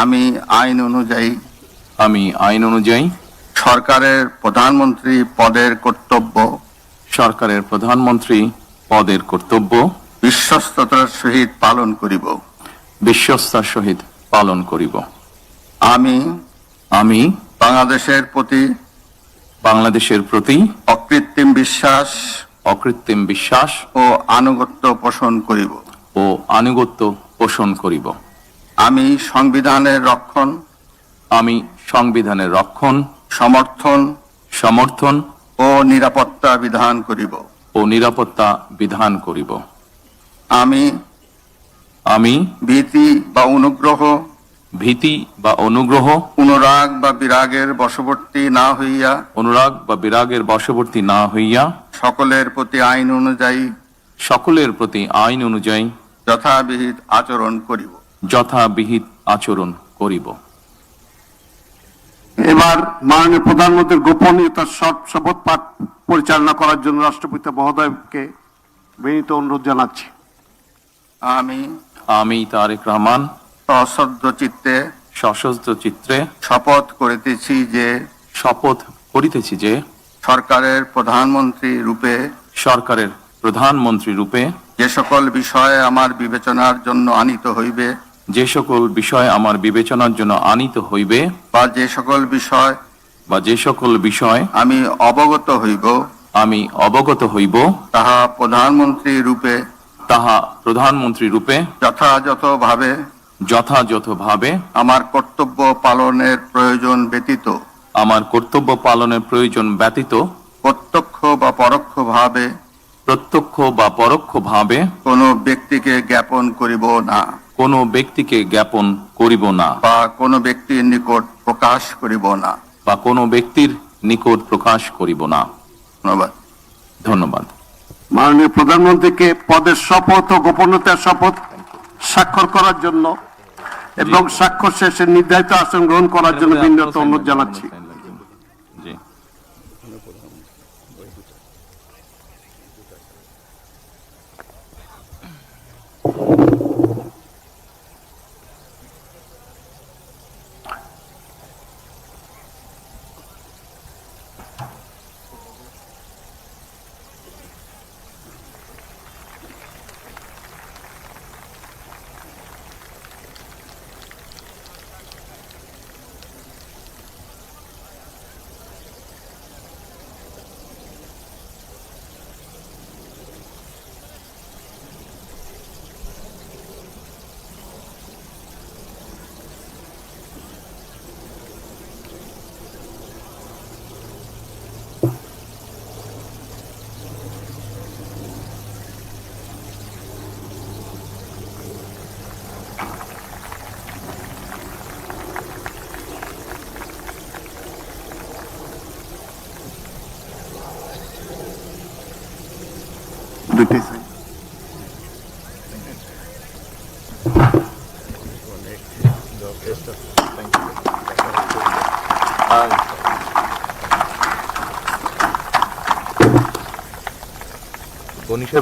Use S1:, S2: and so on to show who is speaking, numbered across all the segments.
S1: আমি আইন অনুযায়ী
S2: আমি আইন অনুযায়ী
S1: সরকারের প্রধানমন্ত্রী পদের কর্তব্য
S2: সরকারের প্রধানমন্ত্রী পদের কর্তব্য
S1: বিশ্বস্ততার সহিত পালন করিব।
S2: বিশ্বস্তার সহিত পালন করিব।
S1: আমি
S2: আমি
S1: বাংলাদেশের প্রতি
S2: বাংলাদেশের প্রতি
S1: অকৃত্রিম বিশ্বাস
S2: অকৃত্রিম বিশ্বাস
S1: ও আনুগত্য পোষণ করিব।
S2: ও আনুগত্য পোষণ করিব।
S1: আমি সংবিধানের রক্ষণ।
S2: আমি সংবিধানের রক্ষণ।
S1: সমর্থন।
S2: সমর্থন।
S1: ও নিরাপত্তা বিধান করিব।
S2: ও নিরাপত্তা বিধান করিব।
S1: আমি
S2: আমি
S1: ভীতি বা অনুগ্রহ
S2: ভীতি বা অনুগ্রহ
S1: অনুরাগ বা বিরাগের বশবর্তী না হইয়া
S2: অনুরাগ বা বিরাগের বশবর্তী না হইয়া
S1: সকলের প্রতি আইন অনুযায়ী
S2: সকলের প্রতি আইন অনুযায়ী
S1: যথাবিহিত আচরণ করিব।
S2: যথাবিহিত আচরণ করিব।
S3: এবার মাননীয় প্রধানমন্ত্রীর গোপনীয়তার শপ- শপথ পাঠ পরিচালনা করার জন্য রাষ্ট্রপতি মহোদয়কে বিনীত অনুরোধ জানাচ্ছি।
S1: আমি
S2: আমি তারেক রহমান
S1: সশ্রদ্ধ চিত্তে
S2: সশস্ত্র চিত্রে
S1: শপথ করিতেছি যে
S2: শপথ করিতেছি যে
S1: সরকারের প্রধানমন্ত্রী রূপে
S2: সরকারের প্রধানমন্ত্রী রূপে
S1: যে সকল বিষয়ে আমার বিবেচনার জন্য আনিত হইবে
S2: যে সকল বিষয় আমার বিবেচনার জন্য আনিত হইবে
S1: বা যে সকল বিষয়
S2: বা যে সকল বিষয়
S1: আমি অবগত হইব
S2: আমি অবগত হইব
S1: তাহা প্রধানমন্ত্রী রূপে
S2: তাহা প্রধানমন্ত্রী রূপে
S1: যথাযথভাবে
S2: যথাযথভাবে
S1: আমার কর্তব্য পালনের প্রয়োজন ব্যতীত
S2: আমার কর্তব্য পালনের প্রয়োজন ব্যতীত
S1: প্রত্যক্ষ বা পরোক্ষভাবে
S2: প্রত্যক্ষ বা পরোক্ষভাবে
S1: কোনো ব্যক্তিকে জ্ঞাপন করিব না।
S2: কোনো ব্যক্তিকে জ্ঞাপন করিব না।
S1: বা কোনো ব্যক্তির নিকট প্রকাশ করিব না।
S2: বা কোনো ব্যক্তির নিকট প্রকাশ করিব না।
S1: ধন্যবাদ।
S2: ধন্যবাদ।
S3: মাননীয় প্রধানমন্ত্রীকে পদের শপথ ও গোপনীয়তার শপথ স্বাক্ষর করার জন্য এবং স্বাক্ষর শেষে নির্ধারিত আসন গ্রহণ করার জন্য বিনীত অনুরোধ জানাচ্ছি।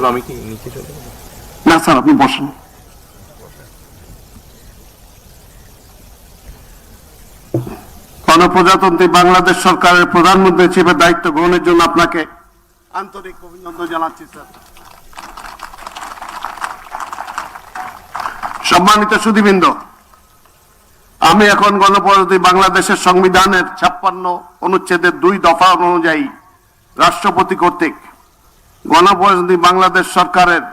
S2: আমি কি নিচে চলে
S3: না স্যার আপনি বসেন। গণপ্রজাতন্ত্রী বাংলাদেশ সরকারের প্রধানমন্ত্রী হিসেবে দায়িত্ব গ্রহণের জন্য আপনাকে আন্তরিক অভিনন্দন জানাচ্ছি স্যার সম্মানিত সুদীবৃন্দ আমি এখন গণপ্রজাতন্ত্রী বাংলাদেশের সংবিধানের ছাপ্পান্ন অনুচ্ছেদের দুই দফা অনুযায়ী রাষ্ট্রপতি কর্তৃক গণপ্রজাতন্ত্রী বাংলাদেশ সরকারের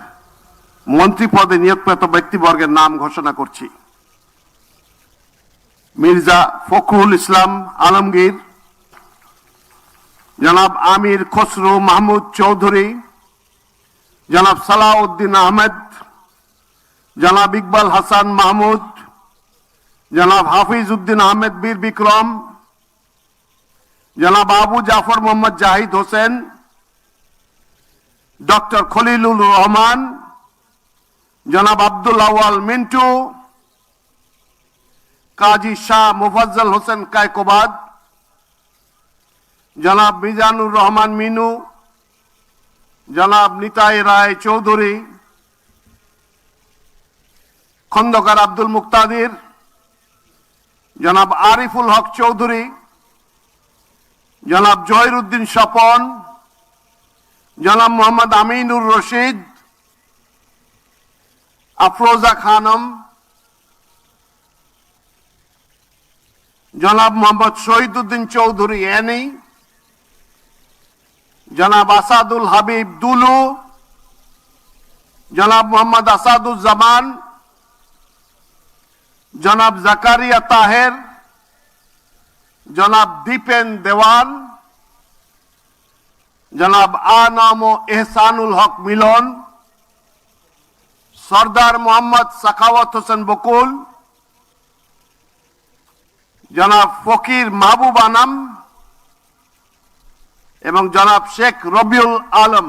S3: মন্ত্রী পদে নিয়োগপ্রাপ্ত ব্যক্তিবর্গের নাম ঘোষণা করছি। মির্জা ফখরুল ইসলাম আলমগীর, জনাব আমির খসরু মাহমুদ চৌধুরী, জনাব সালাউদ্দিন আহমেদ জনাব ইকবাল হাসান মাহমুদ, জনাব হাফিজ উদ্দিন আহমেদ বীর বিক্রম, জনাব আবু জাফর মোহাম্মদ জাহিদ হোসেন, ডক্টর খলিলুর রহমান, জনাব আব্দুল আওয়াল মিন্টু, কাজী শাহ মুফাজ্জল হোসেন কায়কোবাদ, জনাব মিজানুর রহমান মিনু, জনাব নিতাই রায় চৌধুরী খন্দকার আব্দুল মুক্তাদির, জনাব আরিফুল হক চৌধুরী, জনাব জহিরুদ্দিন স্বপন, জনাব মোহাম্মদ আমিনুর রশিদ, আফরোজা খানম, জনাব মোহাম্মদ শহীদুদ্দিন চৌধুরী এনি, জনাব আসাদুল হাবিব দুলু, জনাব মোহাম্মদ আসাদুজ্জামান জনাব জাকারিয়া তাহের, জনাব দীপেন দেওয়ান, জনাব আনাম ও এহসানুল হক মিলন, সর্দার মোহাম্মদ সাখাওয়াত হোসেন বকুল, জনাব ফকির মাহবুব আনাম এবং জনাব শেখ রবিউল আলম।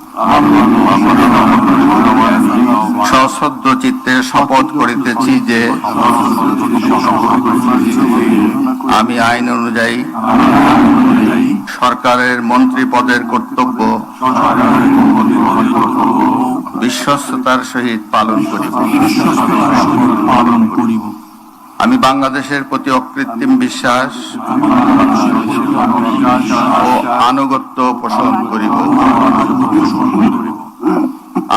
S1: সশ্রদ্ধ চিত্তে শপথ করিতেছি যে আমি আইন অনুযায়ী সরকারের মন্ত্রী পদের কর্তব্য বিশ্বস্ততার সহিত পালন করিব। আমি বাংলাদেশের প্রতি অকৃত্রিম বিশ্বাস ও আনুগত্য পোষণ করিব।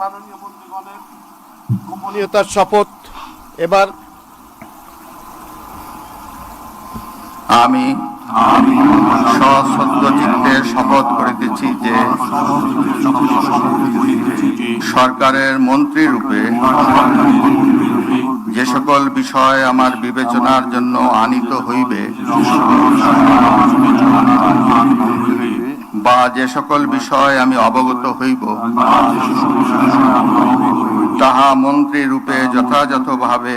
S3: মাননীয় মন্ত্রীগণের গোপনীয়তার শপথ। এবার
S1: আমি
S4: আমি
S1: সশ্রদ্ধ শপথ করিতেছি যে সরকারের মন্ত্রী রূপে যে সকল বিষয় আমার বিবেচনার জন্য আনিত হইবে বা যে সকল বিষয় আমি অবগত হইব, তাহা মন্ত্রী রূপে যথাযথভাবে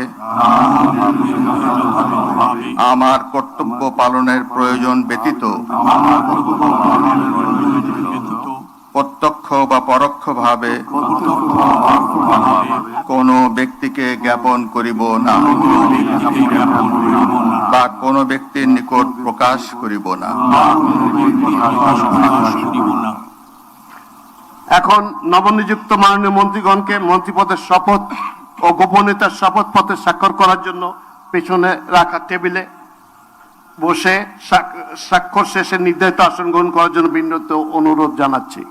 S1: আমার কর্তব্য পালনের প্রয়োজন ব্যতীত, প্রত্যক্ষ বা পরোক্ষভাবে কোনো ব্যক্তিকে জ্ঞাপন করিব না। বা কোন ব্যক্তির নিকট প্রকাশ করিব না।
S3: এখন নবনিযুক্ত মাননীয় মন্ত্রীগণকে মন্ত্রীপদের শপথ ও গোপনীয়তার শপথ পত্রে স্বাক্ষর করার জন্য পেছনে রাখা টেবিলে বসে স্বাক- স্বাক্ষর শেষে নির্ধারিত আসন গ্রহণ করার জন্য বিনীত অনুরোধ জানাচ্ছি।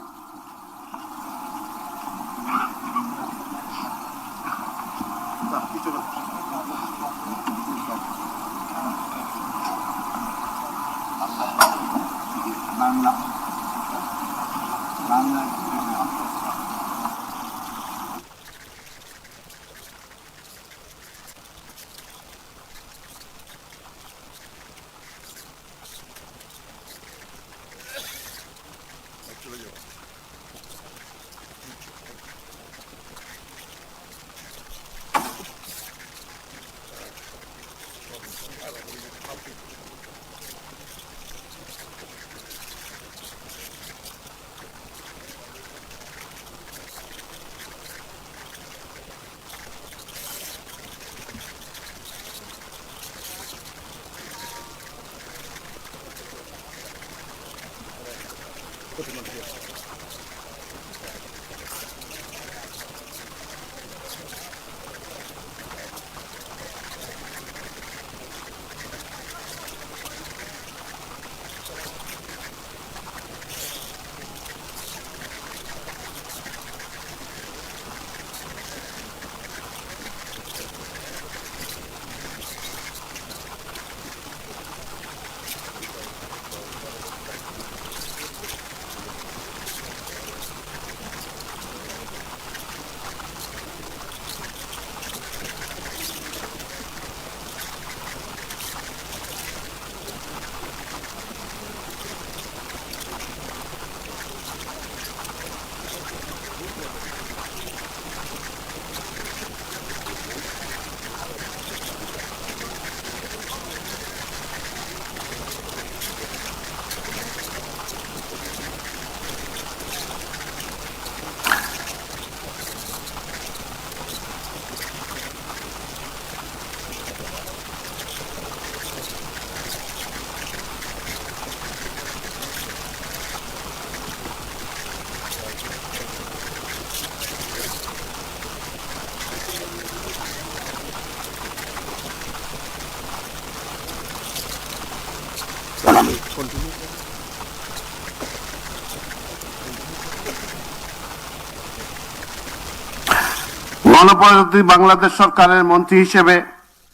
S3: গণপ্রজাতন্ত্রী বাংলাদেশ সরকারের মন্ত্রী হিসেবে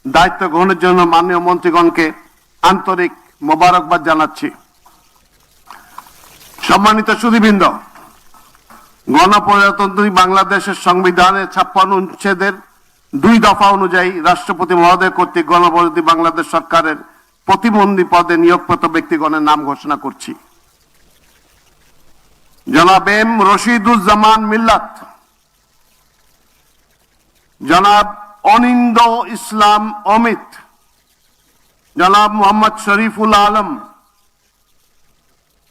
S3: দায়িত্ব গ্রহণের জন্য মাননীয় মন্ত্রীগণকে আন্তরিক মোবারকবাদ জানাচ্ছি। সম্মানিত সুদীবৃন্দ গণপ্রজাতন্ত্রী বাংলাদেশের সংবিধানের ছাপ্পান্ন অনুচ্ছেদের দুই দফা অনুযায়ী রাষ্ট্রপতি মহোদয় কর্তৃক গণপ্রজাতন্ত্রী বাংলাদেশ সরকারের প্রতিবন্ধী পদে নিয়োগপ্রাপ্ত ব্যক্তিগণের নাম ঘোষণা করছি। জনাব এম রশিদুজ্জামান মিল্লাত জনাব অনিন্দ ইসলাম অমিত, জনাব মোহাম্মদ শরীফুল আলম,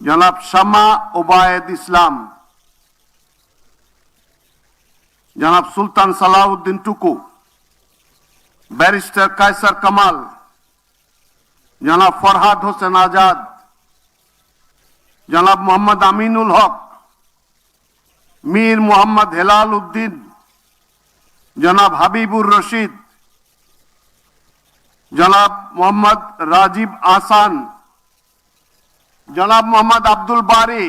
S3: জনাব শামা ওবায়দ ইসলাম, জনাব সুলতান সালাউদ্দিন টুকু, ব্যারিস্টার কায়সার কামাল, জনাব ফরহাদ হোসেন আজাদ, জনাব মোহাম্মদ আমিনুল হক, মীর মোহাম্মদ হেলাল উদ্দিন জনাব হাবিবুর রশিদ, জনাব মোহাম্মদ রাজীব আসান জনাব মোহাম্মদ আব্দুল বারি,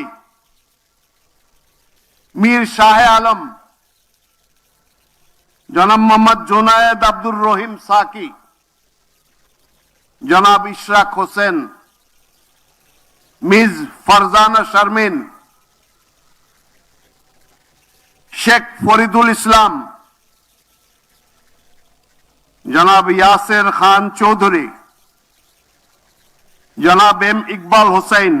S3: মীর শাহে আলম, জনাব মোহাম্মদ জোনায়েদ আব্দুর রহিম সাকি, জনাব ইশরাক হোসেন, মিস ফারজানা শারমিন, শেখ ফরিদুল ইসলাম জনাব ইয়াসের খান চৌধুরী, জনাব এম ইকবাল হোসেন,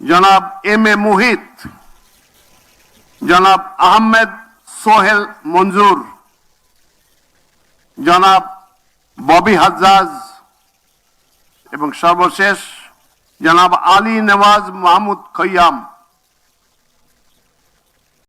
S3: জনাব এম এ মুহিত, জনাব আহমেদ সোহেল মঞ্জুর, জনাব ববি হাজ্জাজ এবং সর্বশেষ জনাব আলী নওয়াজ মাহমুদ খৈয়াম।